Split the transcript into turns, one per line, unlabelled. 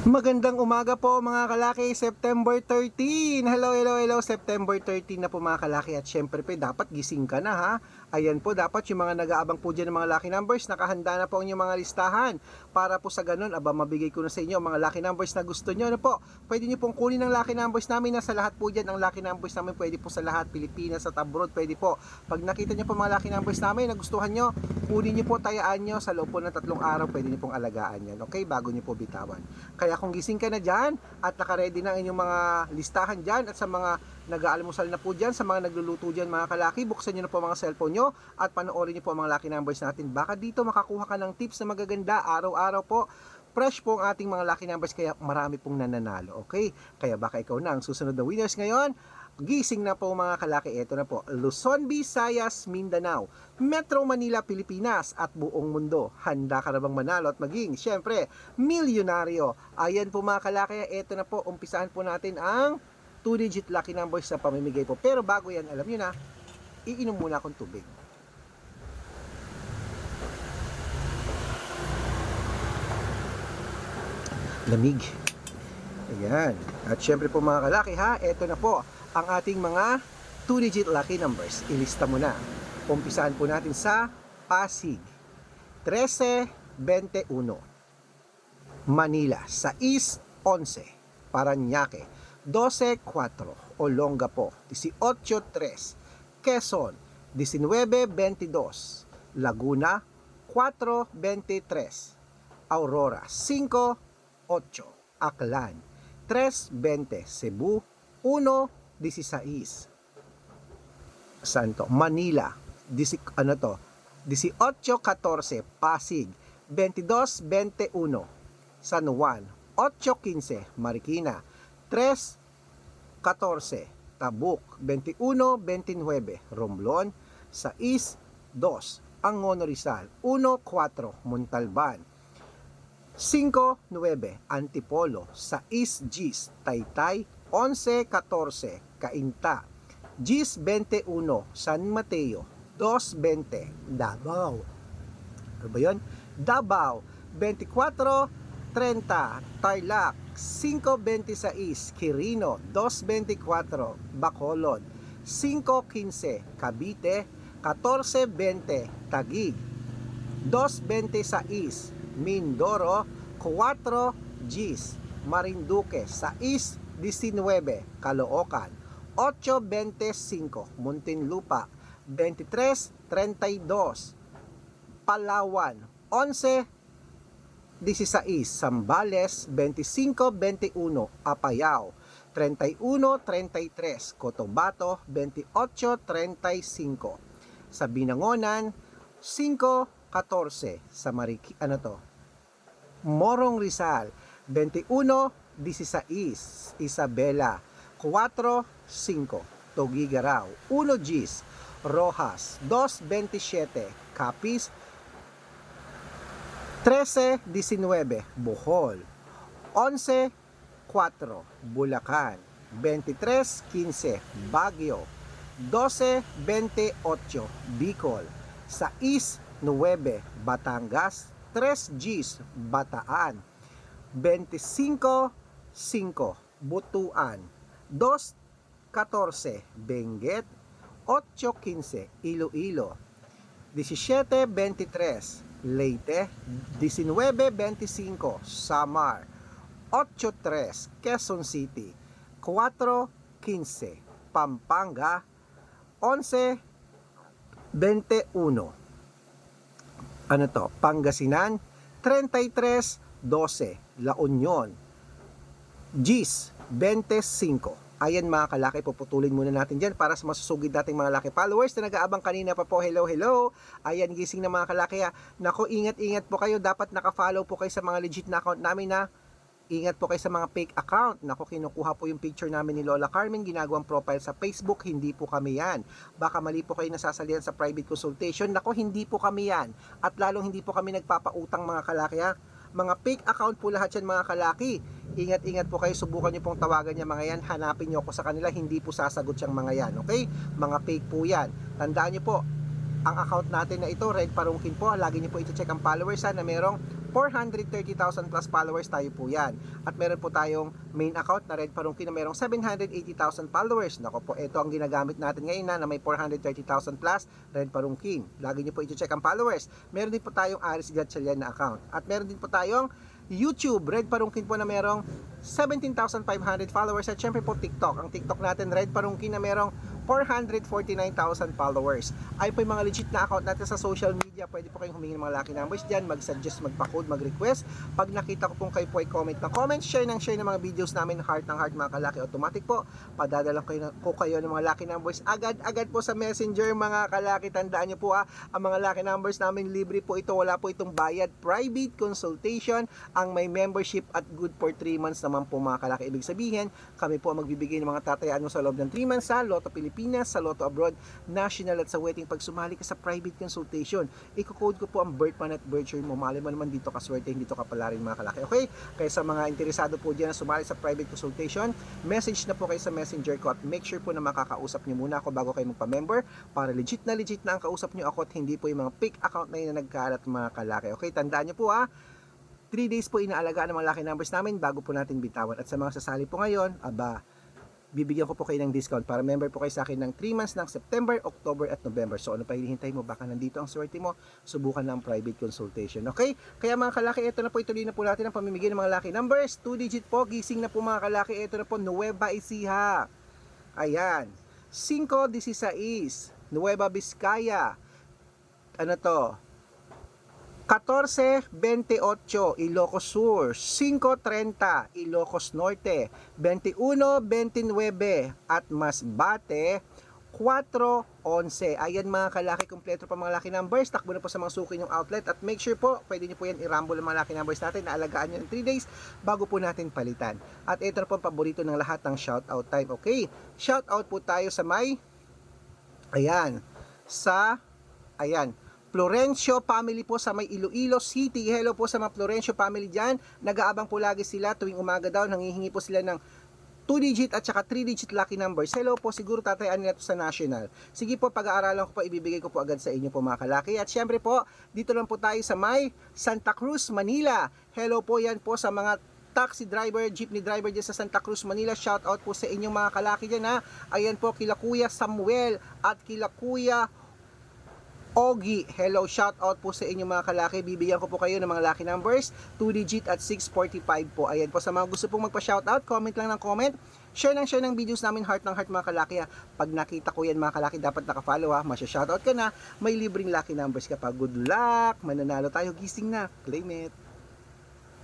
Magandang umaga po mga kalaki, September 13. Hello, hello, hello, September 13 na po mga kalaki at syempre po dapat gising ka na ha. Ayan po, dapat yung mga nag-aabang po dyan ng mga lucky numbers, nakahanda na po ang inyong mga listahan para po sa ganun, aba mabigay ko na sa inyo ang mga lucky numbers na gusto nyo. Ano po, pwede nyo pong kunin ang lucky numbers namin, nasa lahat po dyan ang lucky numbers namin, pwede po sa lahat, Pilipinas at abroad, pwede po. Pag nakita nyo po mga lucky numbers namin, nagustuhan nyo, kunin nyo po, tayaan nyo sa loob po ng tatlong araw, pwede nyo pong alagaan yan, okay? Bago nyo po bitawan. Kaya kung gising ka na dyan at nakaredy na ang inyong mga listahan dyan at sa mga nag-aalmusal na po dyan, sa mga nagluluto dyan mga kalaki, buksan nyo na po mga cellphone nyo at panoorin nyo po ang mga lucky numbers natin. Baka dito makakuha ka ng tips na magaganda araw-araw po. Fresh po ang ating mga lucky numbers kaya marami pong nananalo. Okay? Kaya baka ikaw na ang susunod na winners ngayon. Gising na po mga kalaki. Ito na po. Luzon, Visayas, Mindanao, Metro Manila, Pilipinas at buong mundo. Handa ka na bang manalo at maging, syempre, milyonaryo. Ayan po mga kalaki. Ito na po. Umpisahan po natin ang 2-digit lucky numbers na pamimigay po. Pero bago yan, alam nyo na, iinom muna akong tubig. Lamig. Ayan. At syempre po mga kalaki ha, ito na po ang ating mga 2-digit lucky numbers. Ilista mo na. Umpisahan po natin sa Pasig. 13-21. Manila. 6-11. Paranaque. 12-4. Olongapo. 18-3. Quezon. 19-22. Laguna. 4-23. Aurora. 5 8. Aklan. 3.20. Cebu. 1.16. Santo. Manila. Disi, ano to? 18.14. Pasig. 22.21. San Juan. 8.15. Marikina. 3.14. Tabuk. 21.29. Romblon. 6.2. Angono Rizal. 1.4. Montalban. 5-9, Antipolo, 6 Gis, Taytay, 11-14, Cainta, Gis 21, San Mateo, 2-20, Davao. Ano ba yun? Davao, 24-30, Tarlac, 5-26, Quirino, 2-24, Bacolod, 5-15, Cavite, 14-20, Taguig, 2.26 Mindoro 4 Gis Marinduque 6.19 Caloocan 8.25 Muntinlupa 23.32 Palawan 11.16 Sambales 25.21 Apayao 31.33 Cotabato 28.35 sa Binangonan 5.14 sa Mariki ano to? Morong Rizal 21.16 Isabela 4.5 Tugigaraw 1 Gis. Rojas 2.27 Capiz 13.19 Bohol. 11.4 Bulacan. 23.15 Baguio. 12.28 Bicol. 6.9 Batangas. 3 Gs Bataan. 25.5 Butuan. 2.14 Benguet. 8.15 Iloilo. 17.23 Leyte 19.25 Samar 8.3 Quezon City 4.15 Pampanga 11.21 ano to, Pangasinan, 33.12, La Union, Gis, 25. Ayan mga kalaki, puputulin muna natin dyan para sa masusugid nating mga laki followers na nag-aabang kanina pa po. Hello, hello. Ayan, gising na mga kalaki. ha. Nako, ingat-ingat po kayo. Dapat naka-follow po kayo sa mga legit na account namin na Ingat po kayo sa mga fake account. Nako, kinukuha po yung picture namin ni Lola Carmen, ginagawang profile sa Facebook, hindi po kami yan. Baka mali po kayo nasasalihan sa private consultation. Nako, hindi po kami yan. At lalong hindi po kami nagpapautang mga kalaki ha. Mga fake account po lahat yan mga kalaki. Ingat-ingat po kayo, subukan nyo pong tawagan niya mga yan. Hanapin nyo ako sa kanila, hindi po sasagot siyang mga yan. Okay? Mga fake po yan. Tandaan nyo po, ang account natin na ito, Red Parungkin po, lagi niyo po ito check ang followers ha, na merong 430,000 plus followers tayo po yan. At meron po tayong main account na Red Parungki na merong 780,000 followers. Nako po, ito ang ginagamit natin ngayon na, na may 430,000 plus Red Parungkin. Lagi nyo po i-check ang followers. Meron din po tayong Aris Gatchalian na account. At meron din po tayong YouTube, Red Parungkin po na merong 17,500 followers at syempre po TikTok. Ang TikTok natin, Red Parungkin na merong 449,000 followers. Ay po yung mga legit na account natin sa social media. Pwede po kayong humingi ng mga lucky numbers dyan, mag-suggest, magpa-code, mag-request. Pag nakita ko pong kayo po ay comment na comment, share ng share ng mga videos namin, heart ng heart mga kalaki, automatic po. Padadala kayo, ko kayo ng mga lucky numbers agad-agad po sa messenger mga kalaki. Tandaan nyo po ha, ang mga lucky numbers namin libre po ito, wala po itong bayad. Private consultation, ang may membership at good for 3 months naman po mga kalaki. Ibig sabihin, kami po ang magbibigay ng mga tatayaan mo sa loob ng 3 months sa Lotto Pilipinas, sa Lotto Abroad, National at sa waiting pag sumali ka sa private consultation. Iko-code ko po ang birth month at birth year mo. Mali mo naman dito ka swerte, hindi to ka pala rin mga kalaki. Okay? Kaya sa mga interesado po dyan na sumali sa private consultation, message na po kayo sa messenger ko at make sure po na makakausap nyo muna ako bago kayo magpa-member para legit na legit na ang kausap nyo ako at hindi po yung mga fake account na yun na nagkalat mga kalaki. Okay? Tandaan nyo po ha, 3 days po inaalagaan ng mga lucky numbers namin bago po natin bitawan. At sa mga sasali po ngayon, aba, bibigyan ko po kayo ng discount para member po kayo sa akin ng 3 months ng September, October at November. So ano pa hinihintay mo? Baka nandito ang swerte mo, subukan ng private consultation. Okay? Kaya mga kalaki, ito na po ituloy na po natin ang pamimigay ng mga lucky numbers. 2 digit po, gising na po mga kalaki. Ito na po, Nueva Ecija. Ayan. 516. Nueva Vizcaya. Ano to? 1428 Ilocos Sur, 530 Ilocos Norte, 2129 at Masbate, 411. Ayan mga kalaki, kompleto pa mga laki numbers. Takbo na po sa mga suki yung outlet at make sure po, pwede niyo po yan i-rumble ang mga laki numbers natin na alagaan nyo ng 3 days bago po natin palitan. At ito na po ang paborito ng lahat ng shoutout time. Okay, shoutout po tayo sa may, ayan, sa, ayan, Florencio family po sa may Iloilo City. Hello po sa mga Florencio family dyan. Nag-aabang po lagi sila tuwing umaga daw. Nangihingi po sila ng 2 digit at saka 3 digit lucky numbers. Hello po, siguro tatayaan nila to sa national. Sige po, pag-aaralan ko po, ibibigay ko po agad sa inyo po mga kalaki. At syempre po, dito lang po tayo sa may Santa Cruz, Manila. Hello po yan po sa mga taxi driver, jeepney driver dyan sa Santa Cruz, Manila. Shout out po sa inyong mga kalaki dyan ha. Ayan po, kila Kuya Samuel at kila Kuya Ogi, hello, shout out po sa inyo mga kalaki. Bibigyan ko po kayo ng mga lucky numbers, 2 digit at 645 po. Ayan po sa mga gusto pong magpa-shout out, comment lang ng comment. Share lang share ng videos namin, heart ng heart mga kalaki ha. Pag nakita ko yan mga kalaki, dapat naka-follow ha. Masya-shout out ka na, may libreng lucky numbers ka pa. Good luck, mananalo tayo, gising na, claim it.